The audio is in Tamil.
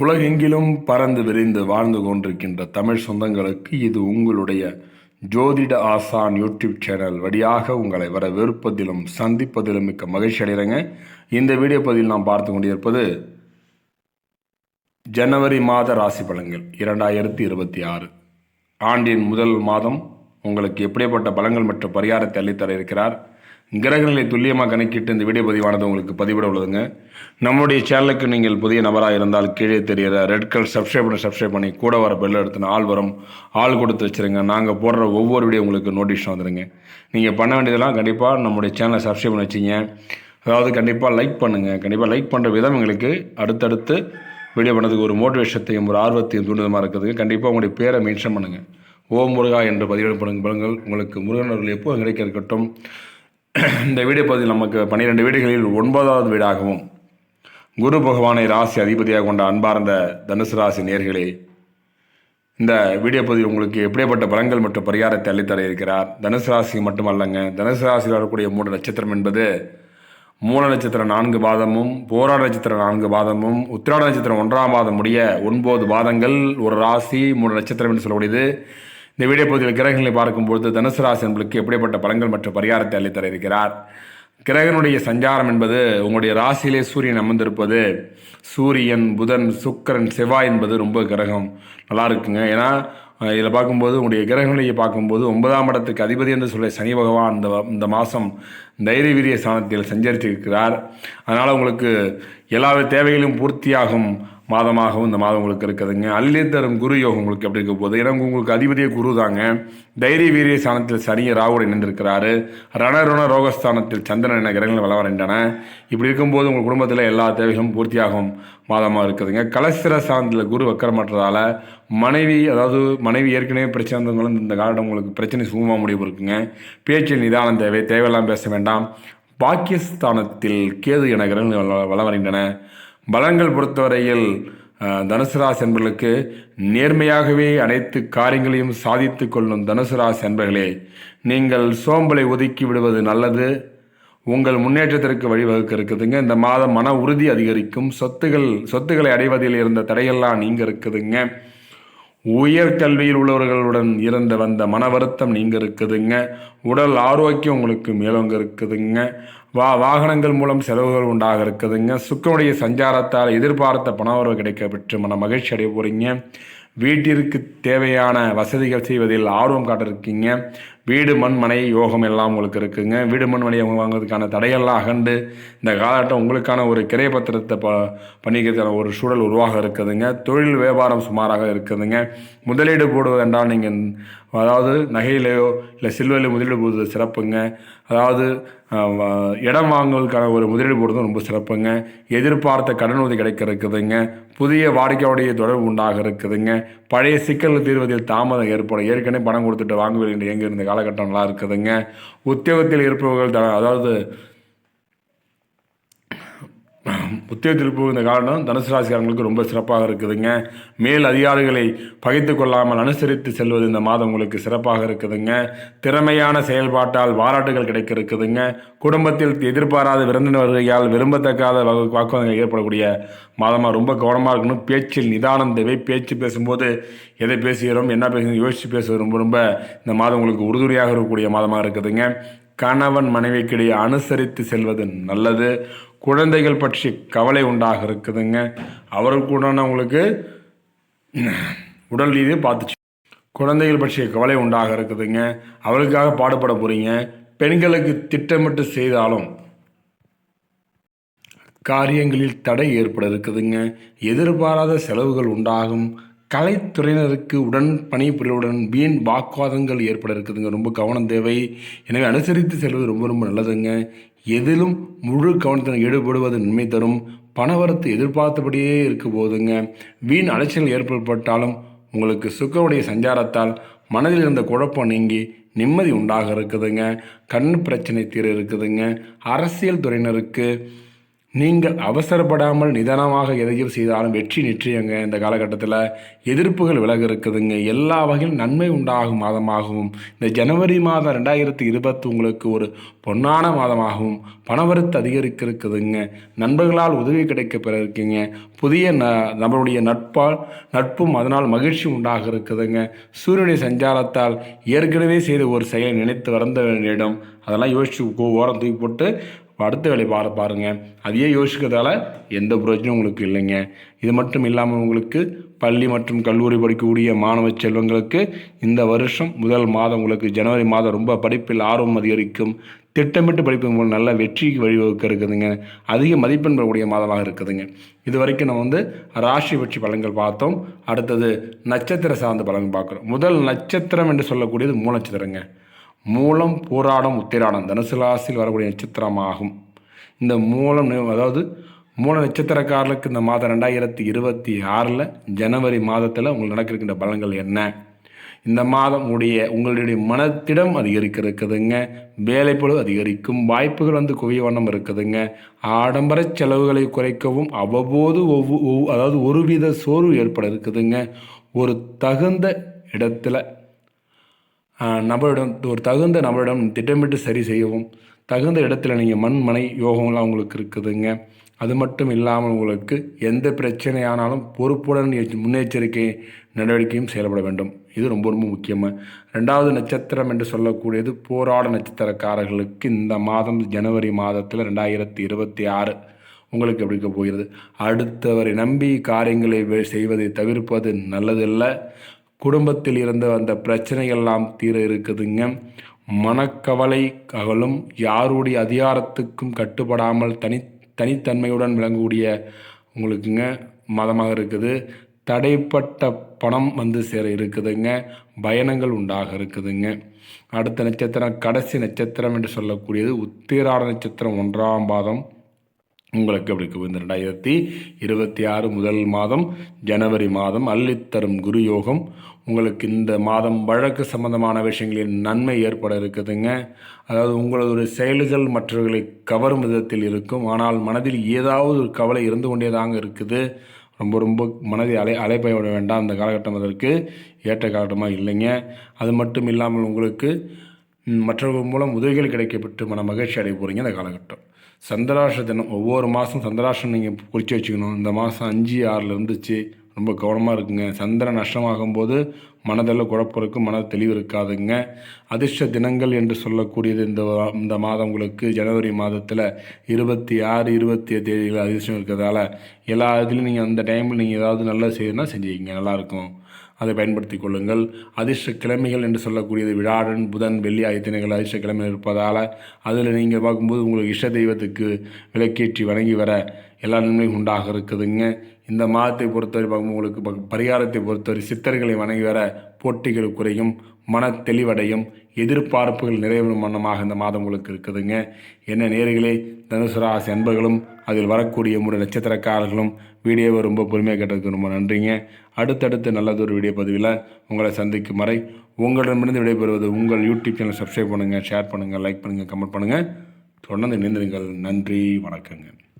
உலகெங்கிலும் பறந்து விரிந்து வாழ்ந்து கொண்டிருக்கின்ற தமிழ் சொந்தங்களுக்கு இது உங்களுடைய ஜோதிட ஆசான் யூடியூப் சேனல் வழியாக உங்களை வரவேற்பதிலும் சந்திப்பதிலும் மிக்க மகிழ்ச்சி அடைகிறேங்க. இந்த வீடியோ பதிவில் நாம் பார்த்து கொண்டிருப்பது ஜனவரி மாத ராசி பலன்கள் இரண்டாயிரத்தி இருபத்தி ஆறு. ஆண்டின் முதல் மாதம் உங்களுக்கு எப்படிப்பட்ட பலங்கள் மற்றும் பரிகாரத்தை அள்ளித்தர இருக்கிறார்? கிரகங்களை துல்லியமாக கணக்கிட்டு இந்த வீடியோ பதிவானது உங்களுக்கு பதிவிட உள்ளதுங்க. நம்முடைய சேனலுக்கு நீங்கள் புதிய நபராக இருந்தால் கீழே தெரிகிற ரெட் கலர் சப்ஸ்கிரைப் பண்ணி சப்ஸ்கிரைப் பண்ணி கூட வர பெல் எடுத்துன ஆள் வரும். ஆள் கொடுத்து வச்சுருங்க. நாங்கள் போடுற ஒவ்வொரு வீடியோ உங்களுக்கு நோட்டிஃபிகேஷன் வந்துடுங்க நீங்கள் பண்ண வேண்டியதெல்லாம் கண்டிப்பாக நம்முடைய சேனலை சப்ஸ்கிரைப் பண்ணி வச்சிங்க. அதாவது கண்டிப்பாக லைக் பண்ணுங்கள் கண்டிப்பாக லைக் பண்ணுற விதம் எங்களுக்கு அடுத்தடுத்து வீடியோ பண்ணதுக்கு ஒரு மோட்டிவேஷத்தையும் ஒரு ஆர்வத்தையும் தூண்டுதமாக இருக்குதுங்க கண்டிப்பாக உங்களுடைய பேரை மென்ஷன் பண்ணுங்கள் ஓம் முருகா என்று பதிவிடப்படும் பலன்கள் உங்களுக்கு முருகன் அவர்கள் எப்போ கிடைக்க இருக்கட்டும். இந்த வீடு பதிவில் நமக்கு பன்னிரெண்டு வீடுகளில் ஒன்பதாவது வீடாகவும் குரு பகவானை ராசி அதிபதியாக கொண்ட அன்பார்ந்த தனுசு ராசி நேர்களே இந்த வீடியோ பதிவு உங்களுக்கு எப்படிப்பட்ட பலன்கள் மற்றும் பரிகாரத்தை அள்ளித்தர இருக்கிறார்? தனுசு ராசி மட்டுமல்லங்க தனுசு ராசியில் வரக்கூடிய மூன்று நட்சத்திரம் என்பது மூல நட்சத்திரம் நான்கு பாதமும் போராட நட்சத்திரம் நான்கு பாதமும் உத்திராட நட்சத்திரம் ஒன்றாம் பாதம் முடிய ஒன்பது பாதங்கள் ஒரு ராசி மூணு நட்சத்திரம் என்று சொல்லக்கூடியது. இந்த வீடியோ பகுதியில் கிரகங்களை பார்க்கும்போது தனுசு ராசி என்பளுக்கு எப்படிப்பட்ட பலன்கள் மற்றும் பரிகாரத்தை அளித்தர இருக்கிறார் கிரகனுடைய சஞ்சாரம் என்பது உங்களுடைய ராசியிலே சூரியன் அமர்ந்திருப்பது சூரியன் புதன் சுக்கிரன் செவ்வாய் என்பது ரொம்ப கிரகம். நல்லா இருக்குங்க. ஏன்னா இதில் பார்க்கும்போது உங்களுடைய கிரகங்களையே பார்க்கும்போது ஒன்பதாம் இடத்துக்கு அதிபதி என்று சொல்ல சனி பகவான் இந்த இந்த மாதம் தைரிய வீரிய ஸ்தானத்தில் சஞ்சரித்திருக்கிறார். அதனால் உங்களுக்கு எல்லா தேவைகளும் பூர்த்தியாகும். மாதமாகவும் இந்த மாதம் உங்களுக்கு இருக்குதுங்க. அள்ளி தரும் குரு யோகம் உங்களுக்கு எப்படி இருக்க போகுது? ஏன்னா உங்களுக்கு அதிபதியே குரு தாங்க. தைரிய வீரிய ஸ்தானத்தில் சனிய ராகுடன் இணைந்திருக்கிறாரு. ரணருண ரோகஸ்தானத்தில் சந்திரன் என கிரகங்கள் வளம் வருகின்றன இப்படி இருக்கும்போது உங்கள் குடும்பத்தில் எல்லா தேவைகளும் பூர்த்தியாகும் மாதமாக இருக்குதுங்க. கலசிர ஸ்தானத்தில் குரு வக்கரமற்றதால மனைவி அதாவது மனைவி ஏற்கனவே பிரச்சனை இருந்தவங்களும் இந்த காலம் உங்களுக்கு பிரச்சனை சுகமாக முடிவு இருக்குங்க. பேச்சில் நிதானம் தேவை. தேவையெல்லாம் பேச வேண்டாம். பாகிஸ்தானத்தில் கேது என கிரகங்கள் வள வருகின்றன பலங்கள் பொறுத்தவரையில் தனுசு ராசி என்பர்களுக்கு நேர்மையாகவே அனைத்து காரியங்களையும் சாதித்து கொள்ளும் தனுசு ராசி என்பர்களே நீங்கள் சோம்பலை ஒதுக்கி விடுவது நல்லது. உங்கள் முன்னேற்றத்திற்கு வழிவகுக்க இருக்குதுங்க. இந்த மாதம் மன உறுதி அதிகரிக்கும். சொத்துகள் சொத்துக்களை அடைவதில் இருந்த தடையெல்லாம் நீங்கள் இருக்குதுங்க. உயர்கல்வியில் உள்ளவர்களுடன் இருந்து வந்த மன வருத்தம் நீங்க இருக்குதுங்க. உடல் ஆரோக்கியம் உங்களுக்கு மேலோங்க இருக்குதுங்க. வா வாகனங்கள் மூலம் செலவுகள் உண்டாக இருக்குதுங்க. சுக்கனுடைய சஞ்சாரத்தால் எதிர்பார்த்த பணவரவு கிடைக்க பெற்று மன மகிழ்ச்சி அடைய போகிறீங்க வீட்டிற்கு தேவையான வசதிகள் செய்வதில் ஆர்வம் காட்டிருக்கீங்க. வீடு மண்மனை யோகம் எல்லாம் உங்களுக்கு இருக்குங்க. வீடு மண்மனை வாங்குறதுக்கான தடையெல்லாம் அகண்டு இந்த காலகட்டம் உங்களுக்கான ஒரு கிரை பத்திரத்தை ப பண்ணிக்கிறதுக்கான ஒரு சூழல் உருவாக இருக்குதுங்க. தொழில் வியாபாரம் சுமாராக இருக்குதுங்க. முதலீடு போடுவது என்றால் நீங்கள் அதாவது நகையிலையோ இல்லை சில்வரில் முதலீடு போடுவது சிறப்புங்க. அதாவது இடம் வாங்குவதற்கான ஒரு முதலீடு போடுறது ரொம்ப சிறப்புங்க. எதிர்பார்த்த கடன் உதவி கிடைக்க இருக்குதுங்க. புதிய வாடிக்கையுடைய தொடர்பு உண்டாக இருக்குதுங்க. பழைய சிக்கல் தீர்வதில் தாமதம் ஏற்படும். ஏற்கனவே பணம் கொடுத்துட்டு வாங்குவது என்று எங்கே இருந்த காலகட்டம் நல்லா இருக்குதுங்க உத்தியோகத்தில் இருப்பவர்கள் அதாவது உத்தியோகத்தில் திருப்பு இந்த காலம் தனுசு ராசிக்காரங்களுக்கு ரொம்ப சிறப்பாக இருக்குதுங்க. மேல் அதிகாரிகளை பகைத்து கொள்ளாமல் அனுசரித்து செல்வது இந்த மாதம் உங்களுக்கு சிறப்பாக இருக்குதுங்க. திறமையான செயல்பாட்டால் பாராட்டுகள் கிடைக்க இருக்குதுங்க குடும்பத்தில் எதிர்பாராத விருந்தினர் வருகையால் விரும்பத்தக்காத வாக்குவாதங்கள் ஏற்படக்கூடிய மாதமாக ரொம்ப கவனமாக இருக்கணும். பேச்சில் நிதானம் தேவை. பேச்சு பேசும்போது எதை பேசுகிறோம் என்ன பேசுகிறோம் யோசித்து பேசுவது ரொம்ப ரொம்ப இந்த மாதம் உங்களுக்கு உறுதுணையாக இருக்கக்கூடிய மாதமாக இருக்குதுங்க. கணவன் மனைவிக்கிடையே அனுசரித்து செல்வது நல்லது. குழந்தைகள் பற்றி கவலை உண்டாக இருக்குதுங்க. அவருக்கு உண்டான உங்களுக்கு உடல் ரீதியை பார்த்துச்சு. குழந்தைகள் பற்றிய கவலை உண்டாக இருக்குதுங்க. அவளுக்காக பாடுபட போகிறீங்க பெண்களுக்கு திட்டமிட்டு செய்தாலும் காரியங்களில் தடை ஏற்பட இருக்குதுங்க. எதிர்பாராத செலவுகள் உண்டாகும். கலைத்துறையினருக்கு உடன் பணிபுரியவுடன் வீண் வாக்குவாதங்கள் ஏற்பட இருக்குதுங்க. ரொம்ப கவனம் தேவை. எனவே அனுசரித்து செல்வது ரொம்ப ரொம்ப நல்லதுங்க. எதிலும் முழு கவனத்தில் ஈடுபடுவது நன்மை தரும். பணவரத்து எதிர்பார்த்தபடியே இருக்க போதுங்க. வீண் அலைச்சல் ஏற்பட்டாலும் உங்களுக்கு சுக்கருடைய சஞ்சாரத்தால் மனதில் இருந்த குழப்பம் நீங்கி நிம்மதி உண்டாக இருக்குதுங்க. கண் பிரச்சனை தீர இருக்குதுங்க. அரசியல் துறையினருக்கு நீங்கள் அவசரப்படாமல் நிதானமாக எதையும் செய்தாலும் வெற்றி நிச்சயங்க. இந்த காலகட்டத்தில் எதிர்ப்புகள் விலக இருக்குதுங்க எல்லா வகையிலும் நன்மை உண்டாகும் மாதமாகவும். இந்த ஜனவரி மாதம் ரெண்டாயிரத்தி இருபத்தி உங்களுக்கு ஒரு பொன்னான மாதமாகவும் பணவரத்து அதிகரிக்க இருக்குதுங்க நண்பர்களால் உதவி கிடைக்க பெற இருக்கீங்க புதிய ந நம்மளுடைய நட்பால் நட்பும் அதனால் மகிழ்ச்சி உண்டாக இருக்குதுங்க சூரியனுடைய சஞ்சாரத்தால் ஏற்கனவே செய்த ஒரு செயலை நினைத்து வருந்த வேண்டிய இடம் அதெல்லாம் யோசிச்சு ஓரம் தூக்கி போட்டு அடுத்த வேலை பாரு பாருங்க. அதையே யோசிக்கிறதால எந்த பிரயோஜனம் உங்களுக்கு இல்லைங்க. இது மட்டும் இல்லாமல் உங்களுக்கு பள்ளி மற்றும் கல்லூரி படிக்கக்கூடிய மாணவ செல்வங்களுக்கு இந்த வருஷம் முதல் மாதம் உங்களுக்கு ஜனவரி மாதம் ரொம்ப படிப்பில் ஆர்வம் அதிகரிக்கும். திட்டமிட்டு படிப்பு மூலம் நல்ல வெற்றிக்கு வழிவகுக்க இருக்குதுங்க. அதிக மதிப்பெண் பெறக்கூடிய மாதமாக இருக்குதுங்க. இது வரைக்கும் நம்ம வந்து ராசி பட்சி பலன்கள் பார்த்தோம். அடுத்தது நட்சத்திர சார்ந்த பலன் பார்க்குறோம். முதல் நட்சத்திரம் என்று சொல்லக்கூடியது மூல மூலம் பூராடம் உத்திராடம். தனுசு ராசியில் வரக்கூடிய நட்சத்திரமாகும் இந்த மூலம் அதாவது மூல நட்சத்திரக்காரர்களுக்கு இந்த மாதம் ரெண்டாயிரத்தி இருபத்தி ஆறில் ஜனவரி மாதத்தில் உங்களுக்கு நடக்கிருக்கின்ற பலன்கள் என்ன? இந்த மாதம் உடைய உங்களுடைய மனத்திடம் அதிகரிக்க இருக்குதுங்க வேலைப்பளு அதிகரிக்கும் வாய்ப்புகள் வந்து குவிய வண்ணம் இருக்குதுங்க. ஆடம்பர செலவுகளை குறைக்கவும் அவ்வப்போது ஒவ்வொ ஒவ்வொ- அதாவது ஒருவித சோர்வு ஏற்பட இருக்குதுங்க. ஒரு தகுந்த இடத்துல நபரிடம் ஒரு தகுந்த நபரிடம் திட்டமிட்டு சரி செய்யவும் தகுந்த இடத்துல நீங்கள் மண் மனை யோகம்லாம் உங்களுக்கு இருக்குதுங்க. அது மட்டும் இல்லாமல் உங்களுக்கு எந்த பிரச்சனையானாலும் பொறுப்புடன் முன்னெச்சரிக்கை நடவடிக்கையும் செயல்பட வேண்டும். இது ரொம்ப ரொம்ப முக்கியமாக ரெண்டாவது நட்சத்திரம் என்று சொல்லக்கூடியது போராட நட்சத்திரக்காரர்களுக்கு இந்த மாதம் ஜனவரி மாதத்தில் ரெண்டாயிரத்தி இருபத்தி ஆறு உங்களுக்கு எப்படி இருக்க போகிறது? அடுத்தவரை நம்பி காரியங்களை செய்வதை தவிர்ப்பது நல்லதில்லை. குடும்பத்தில் இருந்த அந்த பிரச்சனைகள்லாம் தீர இருக்குதுங்க. மனக்கவலை அகலும் யாருடைய அதிகாரத்துக்கும் கட்டுப்படாமல் தனி தனித்தன்மையுடன் விளங்கக்கூடிய உங்களுக்குங்க மதமாக இருக்குது. தடைப்பட்ட பணம் வந்து சேர இருக்குதுங்க. பயணங்கள் உண்டாக இருக்குதுங்க. அடுத்த நட்சத்திரம் கடைசி நட்சத்திரம் என்று சொல்லக்கூடியது உத்திராட நட்சத்திரம் ஒன்றாம் பாதம். உங்களுக்கு அப்படி இருக்கும் இந்த ரெண்டாயிரத்தி இருபத்தி ஆறு முதல் மாதம் ஜனவரி மாதம் அள்ளித்தரும் குரு யோகம் உங்களுக்கு இந்த மாதம் வழக்கு சம்பந்தமான விஷயங்களில் நன்மை ஏற்பட இருக்குதுங்க. அதாவது உங்களது செயல்கள் மற்றவர்களை கவரும் விதத்தில் இருக்கும். ஆனால் மனதில் ஏதாவது ஒரு கவலை இருந்து கொண்டே தாங்க இருக்குது. ரொம்ப ரொம்ப மனதை அலை அலைப்பய விட வேண்டாம் அந்த காலகட்டம் அதற்கு. ஏற்ற காலகட்டமாக இல்லைங்க. அது மட்டும் இல்லாமல் உங்களுக்கு மற்றவர்கள் மூலம் உதவிகள் கிடைக்கப்பட்டு மன மகிழ்ச்சி அடைய போகிறீங்க அந்த காலகட்டம். சந்திராஷ்ட தினம் ஒவ்வொரு மாதம் சந்திராஷம் நீங்கள் குறித்து வச்சுக்கணும். இந்த மாதம் அஞ்சு ஆறில் இருந்துச்சு. ரொம்ப கவனமாக இருக்குங்க. சந்திரன் நஷ்டமாகும்போது மனதில் குழப்பம் இருக்கும் மன தெளிவு இருக்காதுங்க. அதிர்ஷ்ட தினங்கள் என்று சொல்லக்கூடியது இந்த இந்த மாதம் உங்களுக்கு ஜனவரி மாதத்தில் இருபத்தி ஆறு இருபத்தி ஏழு தேதிகள் அதிர்ஷ்டம் இருக்கிறதால எல்லா இதுலையும் நீங்கள் அந்த டைமில் நீங்கள் ஏதாவது நல்லது செய்யணும்னா செஞ்சுக்கிங்க. நல்லாயிருக்கும் அதை பயன்படுத்தி கொள்ளுங்கள். அதிர்ஷ்ட கிழமைகள் என்று சொல்லக்கூடியது விழாடன் புதன் வெள்ளி ஆகிய அதிர்ஷ்ட கிழமை இருப்பதால் அதில் நீங்கள் பார்க்கும்போது உங்களுக்கு இஷ்ட தெய்வத்துக்கு விளக்கேற்றி வணங்கி வர எல்லா நன்மையும் உண்டாக இருக்குதுங்க. இந்த மாதத்தை பொறுத்தவரை உங்களுக்கு பரிகாரத்தை பொறுத்தவரை சித்தர்களை வணங்கி வர போட்டிகள் குறையும் மன தெளிவடையும் எதிர்பார்ப்புகள் நிறைவேறும் வண்ணமாக இந்த மாதம் உங்களுக்கு இருக்குதுங்க. என்ன நேர்களே தனுசு ராசி அன்பர்களும் அதில் வரக்கூடிய மூணு நட்சத்திரக்காரர்களும் வீடியோவை ரொம்ப பொறுமையாக கேட்டதுக்கு ரொம்ப நன்றிங்க. அடுத்தடுத்து நல்லதொரு வீடியோ பதிவில் உங்களை சந்திக்கும் வரை உங்களிடமிருந்து விடைபெறுவது உங்கள் யூடியூப் சேனல் சப்ஸ்கிரைப் பண்ணுங்கள் ஷேர் பண்ணுங்கள் லைக் பண்ணுங்கள் கமெண்ட் பண்ணுங்கள் தொடர்ந்து இணைந்திருங்கள். நன்றி வணக்கங்க.